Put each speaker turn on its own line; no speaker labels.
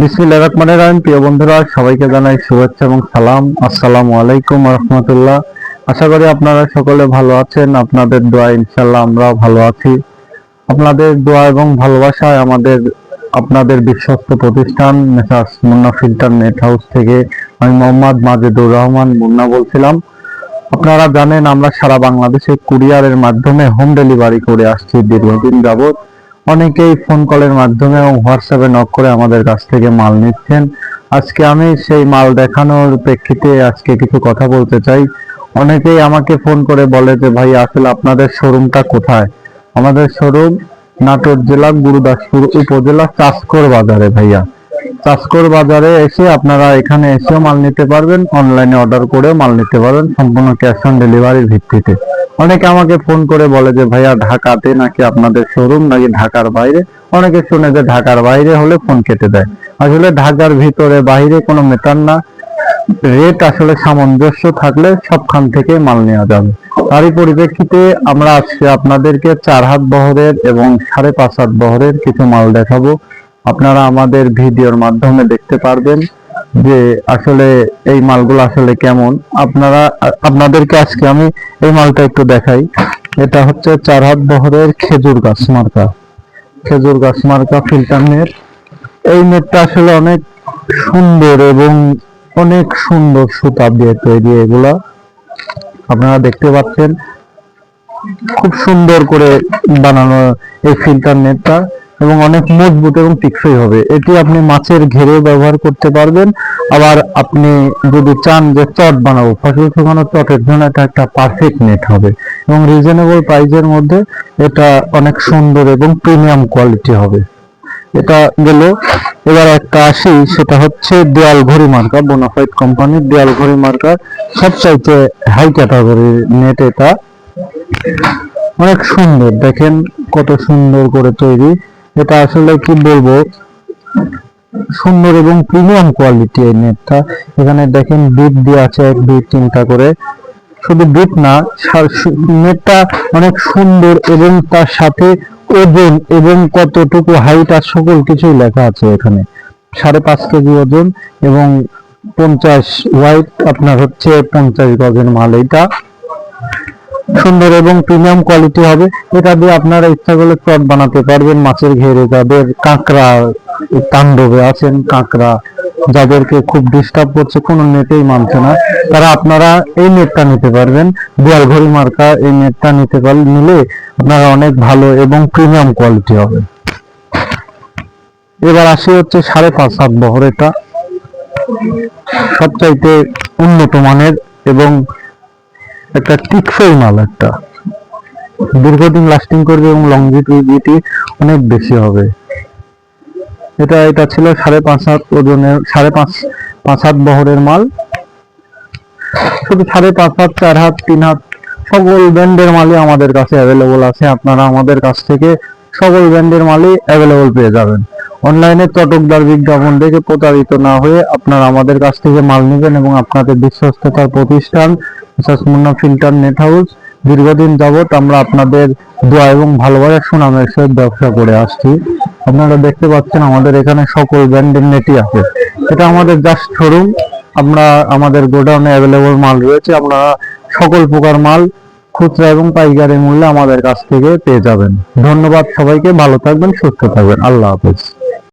বিসমিল্লাহির রহমানির রহিম। প্রিয় বন্ধুরা, সবাইকে জানাই শুভেচ্ছা এবং সালাম। আসসালামু আলাইকুম রহমতুল্লাহ। আশা করি আপনারা সকলে ভালো আছেন। আপনাদের দোয়া ইনশাল্লাহ আমরাও ভালো আছি। আপনাদের দোয়া এবং ভালোবাসায় আমাদের, আপনাদের বিশ্বস্ত প্রতিষ্ঠান Messrs Munna filter net house থেকে আমি মোহাম্মদ মাজেদুর রহমান মুন্না বলছিলাম। আপনারা জানেন, আমরা সারা বাংলাদেশে কুরিয়ারের মাধ্যমে হোম ডেলিভারি করে আসছি দীর্ঘদিন যাবত অনেকেই ফোন কলের মাধ্যমে এবং হোয়াটসঅ্যাপে নক করে আমাদের কাছ থেকে মাল নিচ্ছেন। আজকে আমি সেই মাল দেখানোর প্রেক্ষিতে আজকে কিছু কথা বলতে চাই। অনেকেই আমাকে ফোন করে বলে যে, ভাই, আসলে আপনাদের শোরুমটা কোথায়? আমাদের শোরুম নাটোর জেলা, গুরুদাসপুর উপজেলা, চাষকর বাজারে, ভাইয়া। চাষকর বাজারে এসে আপনারা এখানে এসেও মাল নিতে পারবেন অনলাইনে অর্ডার করেও মাল নিতে পারবেন, সম্পূর্ণ ক্যাশ অন ডেলিভারির ভিত্তিতে। অনেকে আমাকে ফোন করে বলে যে, ভাইয়া, ঢাকাতে নাকি আপনাদের শোরুম নাকি ঢাকার বাইরে? অনেকে শুনে যে, ঢাকার বাইরে হলে ফোন কেটে দেয়। আসলে ঢাকার ভিতরে বাইরে কোনো মেটার না। রেট আসলে সামঞ্জস্য থাকলে সবখান থেকে মাল নেওয়া যাবে। তারই পরিপ্রেক্ষিতে আমরা আজকে আপনাদেরকে চার হাত বহরের এবং সাড়ে পাঁচ হাত বহরের কিছু মাল দেখাবো। আপনারা আমাদের ভিডিওর মাধ্যমে দেখতে পারবেন। যে আসলে এই মালগুলো আসলে কেমন? আপনারা, আপনাদেরকে আজকে আমি এই মালটা একটু দেখাই। এটা হচ্ছে চার হাত বহরের খেজুর গাছ মার্কা। খেজুর গাছ মার্কা ফিল্টার নেট। এই নেটটা আসলে অনেক সুন্দর এবং অনেক সুন্দর সুতা দিয়ে তৈরি এগুলা। আপনারা দেখতে পাচ্ছেন। খুব সুন্দর করে বানানো এই ফিল্টার নেটটা। এবং অনেক মজবুত এবং টেকসই হবে। এটি আপনি মাছের ঘেরে ব্যবহার করতে পারবেন। আবার আপনি যদি চান যে চট বানাবো, ফসল শুকানো চটের জন্য এটা একটা পারফেক্ট নেট হবে। এবং রিজনেবল প্রাইসের মধ্যে এটা অনেক সুন্দর এবং প্রিমিয়াম কোয়ালিটি হবে। এটা গেল। এবার একটা আসি, সেটা হচ্ছে দেয়াল ঘড়ি মার্কা বোনাফাইড কোম্পানির দেয়াল ঘড়ি মার্কা। সবচাইতে হাই ক্যাটাগরির নেট এটা। অনেক সুন্দর, দেখেন কত সুন্দর করে তৈরি। এটা আসলে কি বলব? সুন্দর এবং প্রিমিয়াম কোয়ালিটি এই নেটটা। এখানে দেখেন বিট দিয়ে আছে, এক, দুই, তিনটা করে। শুধু বিট না নেটটা অনেক সুন্দর এবং তার সাথে ওজন এবং কতটুকু হাইট আর সকল কিছুই লেখা আছে এখানে। সাড়ে পাঁচ কেজি ওজন এবং পঞ্চাশ ওয়াইট আপনার হচ্ছে পঞ্চাশ গজের মাল এটা সুন্দর এবং প্রিমিয়াম কোয়ালিটি হবে, এটা দিয়ে আপনারা ইচ্ছা করলে চট বানাতে পারবেন, মাছের ঘেরে যাদের কাঁকড়া, তাণ্ডবে আছেন, কাঁকড়া, যাদেরকে খুব ডিস্টার্ব করছে, কোনো নেটেই মানছে না, তারা আপনারা এই নেটটা নিতে পারবেন দেয়াল ঘড়ি মার্কা এই নেটটা নিতে পারলে নিলে আপনারা অনেক ভালো এবং প্রিমিয়াম কোয়ালিটি হবে। এবার আসি হচ্ছে সাড়ে পাঁচ হাত বহর এটা সবচাইতে উন্নত মানের এবং একটা টিকসই মাল একটা। দীর্ঘদিন লাস্টিং করবে এবং লংজিভিটি অনেক বেশি হবে। এটা এটা ছিল সাড়ে পাঁচ হাত ওজনের, সাড়ে পাঁচ পাঁচ হাত বহরের মাল। শুধু সাড়ে পাঁচ হাত, চার হাত, তিন হাত, সকল ব্র্যান্ডের মালই আমাদের কাছে অ্যাভেলেবল আছে। আপনারা আমাদের কাছ থেকে সকল ব্র্যান্ডের মালই অ্যাভেলেবল পেয়ে যাবেন। অনলাইনে চটকদার বিজ্ঞাপন দেখে প্রতারিত না হয়ে আপনারা আমাদের কাছ থেকে মাল নেবেন এবং আপনাদের বিশ্বস্ততার প্রতিষ্ঠান মুন্না ফিল্টার নেট হাউস। দীর্ঘদিন যাবত আমরা আপনাদের দোয়া এবং ভালোবাসার সুনামের সহিত ব্যবসা করে আসছি। আপনারা দেখতে পাচ্ছেন আমাদের এখানে সকল ব্র্যান্ডের নেটই আছে। এটা আমাদের জাস্ট শোরুম। আমরা আমাদের গোডাউনে অ্যাভেলেবল মাল রয়েছে। আপনারা সকল প্রকার মাল, খুচরা এবং পাইকারি মূল্যে আমাদের কাছ থেকে পেয়ে যাবেন। ধন্যবাদ সবাইকে। ভালো থাকবেন, সুস্থ থাকবেন। আল্লাহ হাফেজ।